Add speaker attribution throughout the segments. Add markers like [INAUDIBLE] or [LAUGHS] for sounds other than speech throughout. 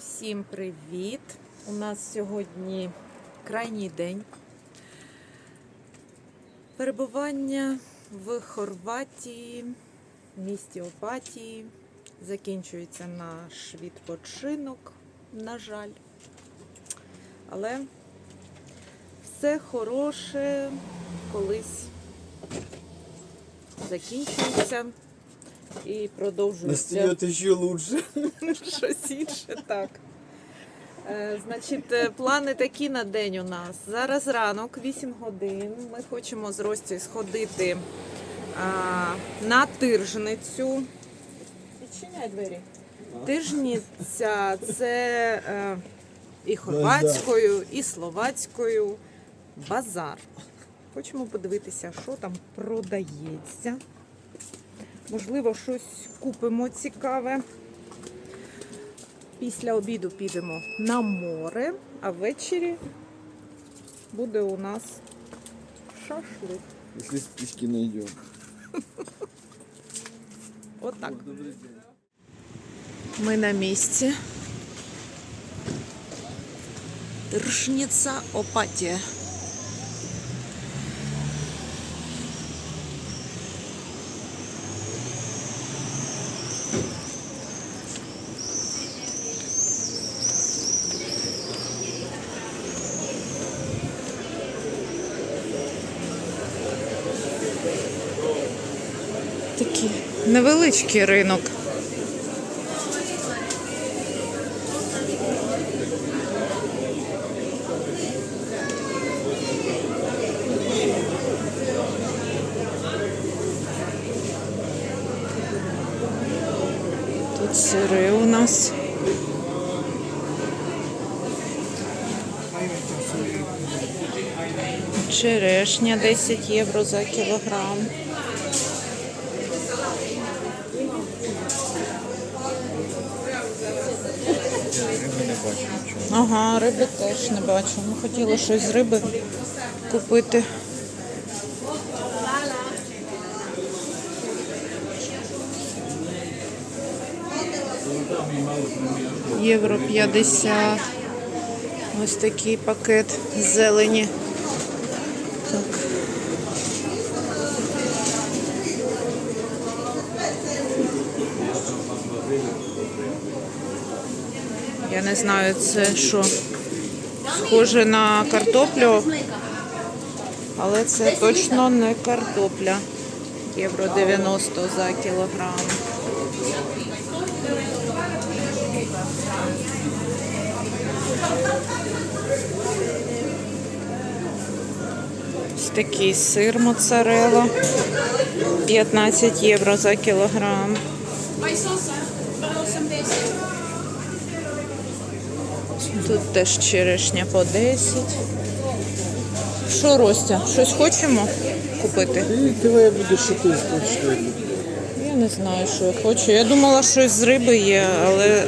Speaker 1: Всім привіт! У нас сьогодні крайній день перебування в Хорватії, в місті Опатії. Закінчується наш відпочинок, на жаль. Але все хороше колись закінчується і продовжується
Speaker 2: Настает еще лучше. [LAUGHS]
Speaker 1: щось інше, так. Е, Значить, е, плани такі на день у нас. Зараз ранок, 8 годин. Ми хочемо з Рості сходити а, на тижницю. Відчиняй двері. Тижниця це е, і хорватською, і словацькою базар. Хочемо подивитися, що там продається. Можливо, щось купимо цікаве. Після обіду підемо на море, а ввечері буде у нас шашлик.
Speaker 2: Если спички найдем. [LAUGHS]
Speaker 1: Отак. Ми на місці. Тиршниця Опатія. Такий невеличкий ринок. Тут сири у нас. Черешня 10 євро за кілограм.
Speaker 2: Бачу нічого.
Speaker 1: Ага, риби теж не бачу. Ми хотіли щось з риби купити. Євро 50. Ось такий пакет зелені. Так. Не знаю, це що. Схоже на картоплю, але це точно не картопля. Євро 90 за кілограм. Ось такий сир моцарелла. 15 євро за кілограм. Тут теж черешня по 10. Що, Ростя, щось хочемо купити?
Speaker 2: Давай я буду что-то искать, что.
Speaker 1: Я не знаю, що я хочу. Я думала, щось з риби є, але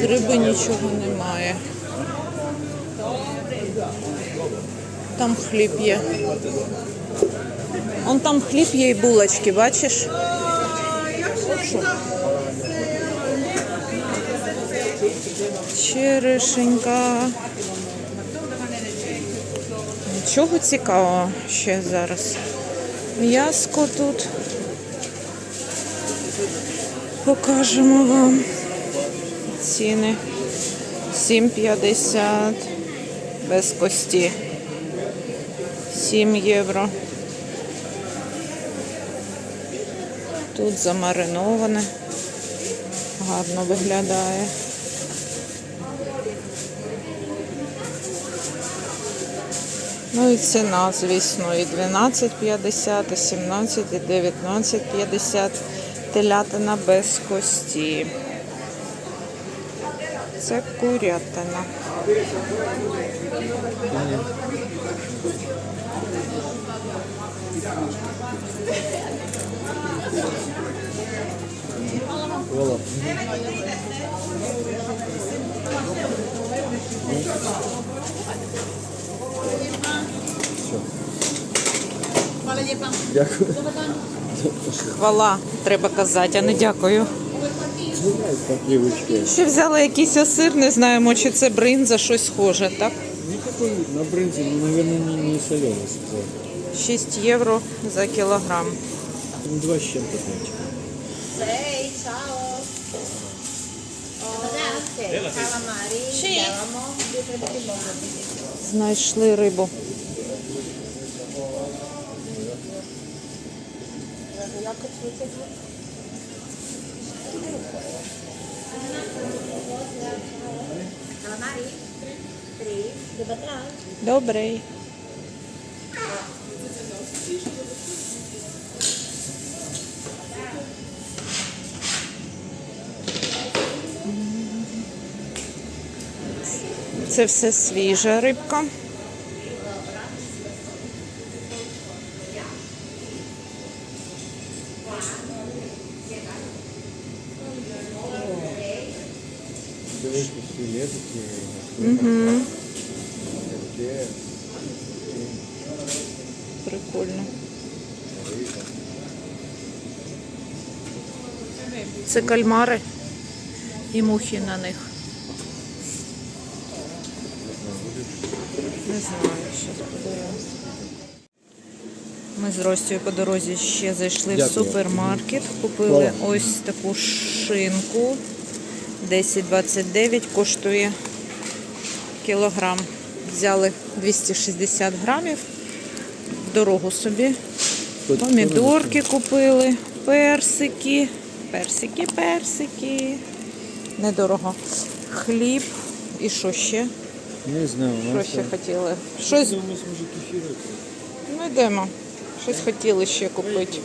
Speaker 1: з риби нічого немає. Там хліб є. Он там хліб є і булочки, бачиш? Що? Черешенька. Нічого цікавого ще зараз. М'яско тут. Покажемо вам ціни. 7,50 без кості. 7 євро. Тут замариноване. Гарно виглядає. Ну і ціна, звісно, і 12,50, і 17, і 19,50 телятина без кості. Це курятина.
Speaker 2: Дякую.
Speaker 1: Хвала, треба казати, а не дякую. Ще взяли якийсь осир, не знаємо, чи це бринза, щось схоже, так?
Speaker 3: Никакой на брынзе, ну, наверное, не, не соленый сказал.
Speaker 1: 6 євро за кілограм.
Speaker 3: Там два с чем-то, значит.
Speaker 4: Sei, ciao. Ok, calamari, andiamo, due tre di
Speaker 1: Знайшли рибу. Добрий. Це все свіжа рибка.
Speaker 3: Угу.
Speaker 1: Прикольно. Це кальмари і мухи на них. Не знаю, щось подивимось. Ми з Ростю по дорозі ще зайшли в супермаркет, купили ось таку шинку. 10,29 коштує кілограм. Взяли 260 грамів. В дорогу собі. Помідорки купили, персики, персики, персики. Недорого. Хліб. І що ще?
Speaker 3: Не знаю, у
Speaker 1: Що
Speaker 3: нас
Speaker 1: ще
Speaker 3: там-
Speaker 1: хотіли? Щось
Speaker 3: Ну, у може кефір.
Speaker 1: Ну йдемо. Щось хотіли ще купити.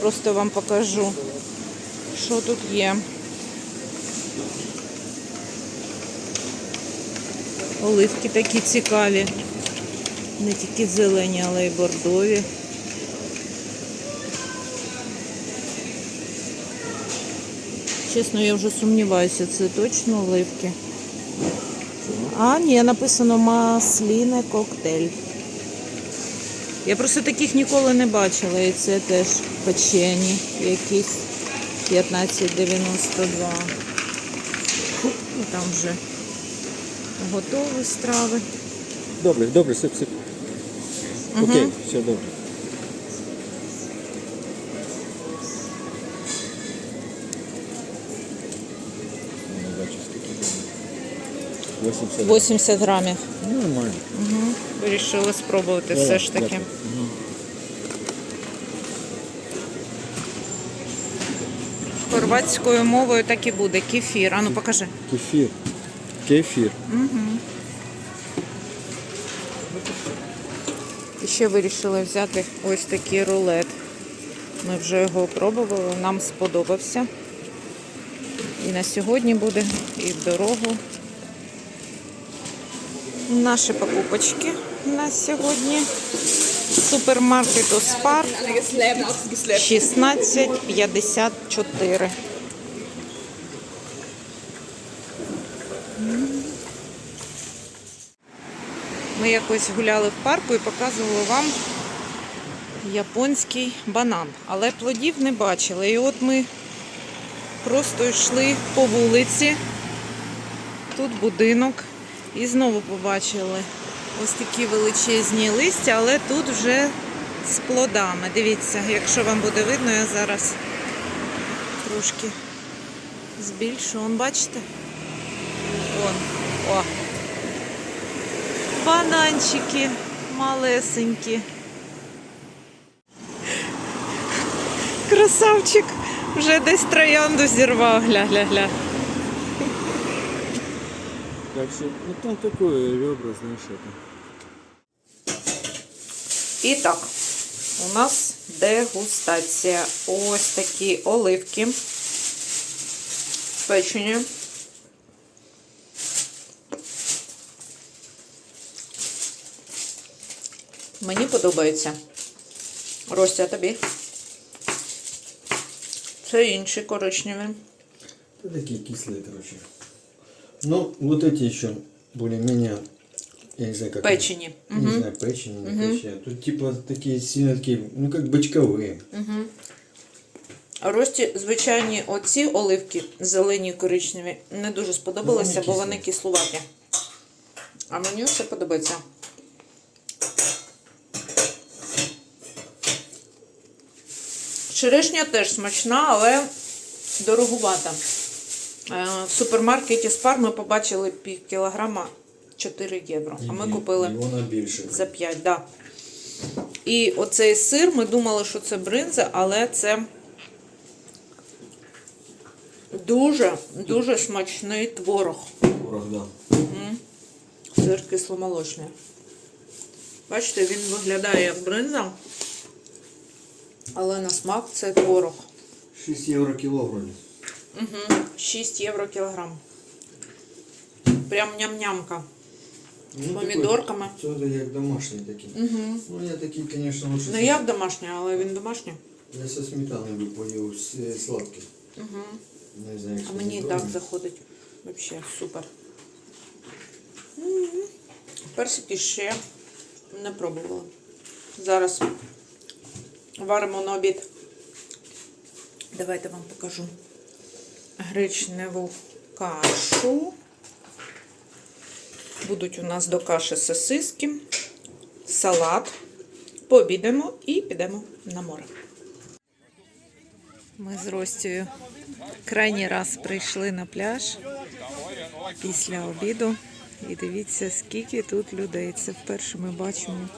Speaker 1: Просто вам покажу, що тут є. Оливки такі цікаві. Не тільки зелені, але й бордові. Чесно, я вже сумніваюся, це точно оливки. А, ні, написано масліне коктейль. Я просто таких ніколи не бачила, і це теж печені якісь 15,92. Ну, там вже готові страви.
Speaker 3: Добре, добре, сип, сип. Окей, все добре. 80.
Speaker 1: 80 грамів.
Speaker 3: Ну, Нормально.
Speaker 1: Угу. Вирішили спробувати все ж таки. Хорватською мовою так і буде. Кефір. Ану, покажи.
Speaker 3: Кефір. Кефір.
Speaker 1: І ще вирішили взяти ось такий рулет. Ми вже його пробували, нам сподобався. І на сьогодні буде, і в дорогу. Наші покупочки на сьогодні. З Супермаркету Спар 16,54. Ми якось гуляли в парку і показували вам японський банан. Але плодів не бачили. І от ми просто йшли по вулиці. Тут будинок. І знову побачили ось такі величезні листя, але тут вже з плодами. Дивіться, якщо вам буде видно, я зараз трошки збільшу. Он бачите? Вон. О. Бананчики малесенькі. Красавчик вже десь троянду зірвав, гля-гля-гля.
Speaker 3: Так що, ну там такое ребра, знаєш, это.
Speaker 1: І так, у нас дегустація. Ось такі оливки. Печені. Мені подобається. Ростя, тобі. Це інші коричневі.
Speaker 3: Да такие кислые, короче. Ну, вот эти еще более-менее, я не знаю, как...
Speaker 1: Печені.
Speaker 3: Не знаю, печени, не печени. Тут типа такие сильно такие, ну как бочковые.
Speaker 1: Рості, звичайні, оці оливки, зелені коричневі, не дуже сподобалися, бо вони кислуваті. А мені все подобається. Черешня теж смачна, але дорогувата. Е, В супермаркеті Спар ми побачили пів кілограма 4 євро. А ми купили
Speaker 2: І вона більше.
Speaker 1: за 5, да. І оцей сир, ми думали, що це бринза, але це дуже, дуже смачний творог.
Speaker 2: Творог, да.
Speaker 1: Сир кисломолочний. Бачите, він виглядає як бринза, але на смак це творог.
Speaker 2: 6 євро кіло вроді.
Speaker 1: Угу. 6 євро кілограм. Прям ням-нямка. З
Speaker 2: Ну,
Speaker 1: помідорками.
Speaker 2: Це як домашній такий.
Speaker 1: Угу.
Speaker 2: Ну я такий, звісно, лучше.
Speaker 1: Не як домашній, але він домашній.
Speaker 2: Я со сметаною поїв с- сладкий.
Speaker 1: Угу.
Speaker 2: Не знаю,
Speaker 1: А мені і так заходить. Вообще супер. М. Персики ще не пробувала. Зараз варимо на обід. Давайте вам покажу гречневу кашу. Будуть у нас до каші сосиски, салат. Пообідаємо і підемо на море. Ми з Ростю крайній раз прийшли на пляж після обіду. І дивіться, скільки тут людей. Це вперше ми бачимо.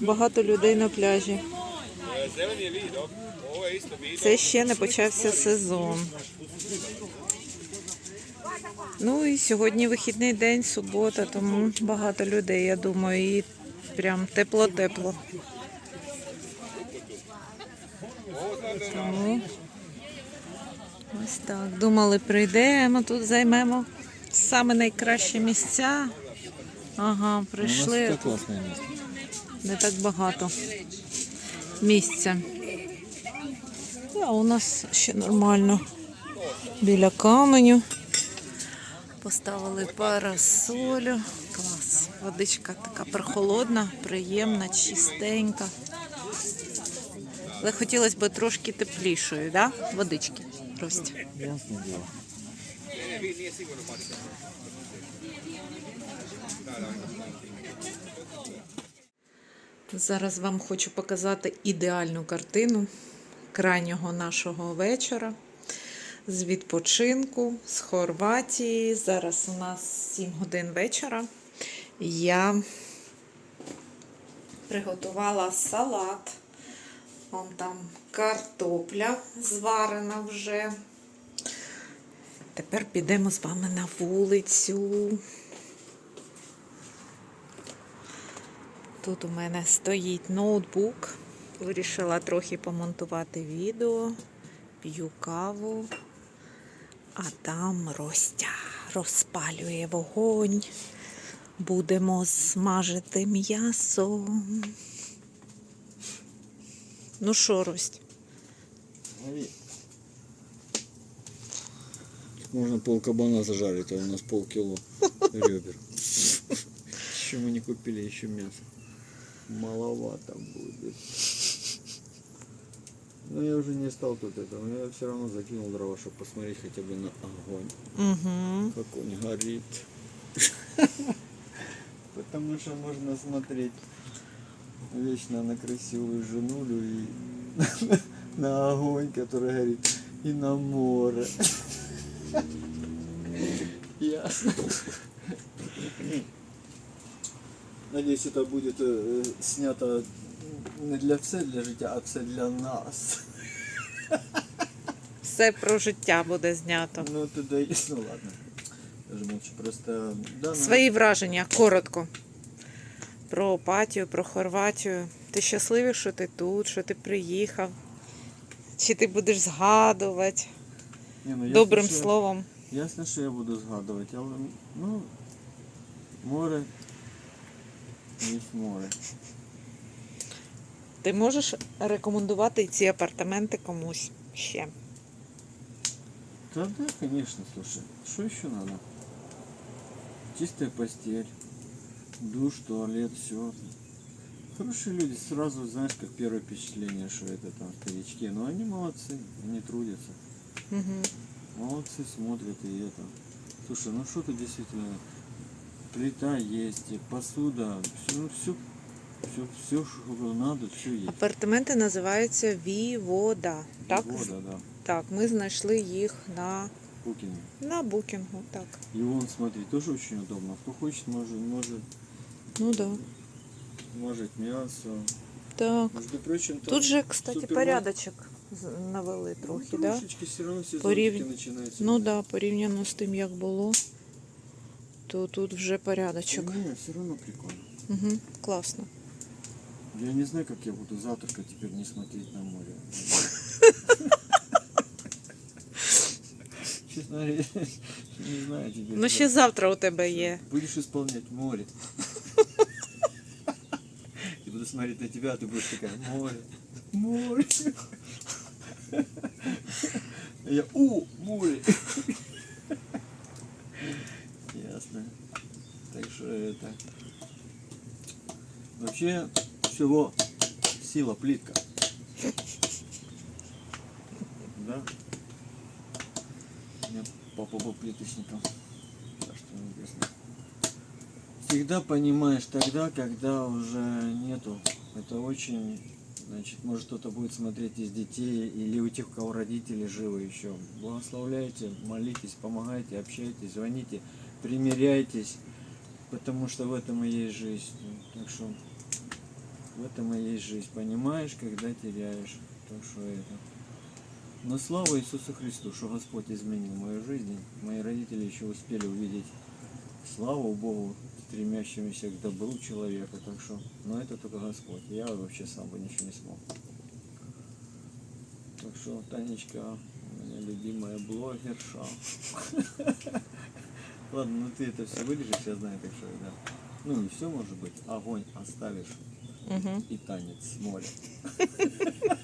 Speaker 1: Багато людей на пляжі. Це ще не почався сезон. Ну і сьогодні вихідний день, субота, тому багато людей, я думаю, і прям тепло-тепло. Тому ось так. Думали, прийдемо, тут займемо саме найкращі місця. Ага, прийшли.
Speaker 2: класне місце.
Speaker 1: Не так багато місця. А у нас ще нормально. Біля каменю. Поставили парасолю. Клас. Водичка така прохолодна, приємна, чистенька. Але хотілося б трошки теплішою, да? Водички. Ростя.
Speaker 2: Ясне діло.
Speaker 1: Зараз вам хочу показати ідеальну картину крайнього нашого вечора з відпочинку з Хорватії. Зараз у нас 7 годин вечора. Я приготувала салат. Вон там картопля зварена вже. Тепер підемо з вами на вулицю. Тут у мене стоїть ноутбук. Вирішила трохи помонтувати відео, п'ю каву, а там Ростя розпалює вогонь. Будемо смажити м'ясо. Ну що, Рость?
Speaker 3: Можно пол кабана зажарить, а у нас полкило ребер. Еще мы не купили еще мясо. Маловато будет. Но я уже не стал тут этого, но я все равно закинул дрова, чтобы посмотреть хотя бы на огонь.
Speaker 1: Угу.
Speaker 3: Как он горит. [LAUGHS] Потому что можно смотреть вечно на красивую женулю и [LAUGHS] на огонь, который горит, и на море. [LAUGHS] Ясно. Надеюсь, это будет э, снято не для все для життя, а все для нас.
Speaker 1: Все про життя буде знято.
Speaker 3: Ну, туда и... Ну, ладно. Даже молчу. Просто... Да, ну,
Speaker 1: Свої враження коротко. Про Опатію, про Хорватію. Ти щасливий, що ти тут, що ти приїхав? Чи ти будеш згадувати
Speaker 3: ні, ну, ясно,
Speaker 1: добрим
Speaker 3: що-
Speaker 1: словом?
Speaker 3: Ясно, що я буду згадувати, але ну, море є море.
Speaker 1: Ти можеш рекомендувати ці апартаменти комусь ще?
Speaker 3: Да, да, конечно, слушай. Что еще надо? Чистая постель, душ, туалет, все. Хорошие люди, сразу знаешь, как первое впечатление, что это там старички. Но они молодцы, они трудятся.
Speaker 1: Угу.
Speaker 3: Молодцы, смотрят и это. Слушай, ну что тут действительно, плита есть, посуда, все, ну все, все, все, что надо, все есть.
Speaker 1: Апартаменти називаються Вівода. Так?
Speaker 3: Вода, да,
Speaker 1: Так, ми знайшли їх на,
Speaker 3: Пукине.
Speaker 1: на букінгу. Так.
Speaker 3: И вон, смотри, тоже очень удобно. Кто хочет, может, может,
Speaker 1: Ну да.
Speaker 3: может мясо.
Speaker 1: Так.
Speaker 3: Между прочим, там
Speaker 1: Тут же, кстати,
Speaker 3: супермаркет.
Speaker 1: порядочок з- навели трохи,
Speaker 3: ну,
Speaker 1: да?
Speaker 3: трошечки все равно сезон
Speaker 1: Порів-
Speaker 3: тільки.
Speaker 1: Ну да, порівняно з тим, як було, то тут вже порядочок.
Speaker 3: Не, все равно прикольно.
Speaker 1: Угу. Класно.
Speaker 3: Я не знаю, как я буду завтракать теперь не смотреть на море. [LAUGHS] Честно говоря, не знаю теперь.
Speaker 1: Ну ще завтра у тебе є.
Speaker 3: Будешь исполнять море. Я буду смотреть на тебя, а ты будешь такая, море, море. Я, у, море. Ясно. Так Вообще, всего сила плитка. Да? У меня папа был плиточником. Всегда понимаешь тогда, когда уже нету. Это очень, значит, может кто-то будет смотреть из детей или у тех, у кого родители живы еще. Благословляйте, молитесь, помогайте, общайтесь, звоните, примиряйтесь, потому что в этом и есть жизнь. Так что в этом и есть жизнь. Понимаешь, когда теряешь. Так что это. Но слава Иисусу Христу, что Господь изменил мою жизнь. Мои родители еще успели увидеть славу Богу, стремящемуся к добру человека. Так что, но это только Господь. Я вообще сам бы ничего не смог. Так что, Танечка, у меня любимая блогерша. [LAUGHS] Ладно, ну ты это все вырежешь, я знаю, так что, да. Ну, не все может быть. Огонь оставишь
Speaker 1: Угу.
Speaker 3: и танец с моря. [LAUGHS]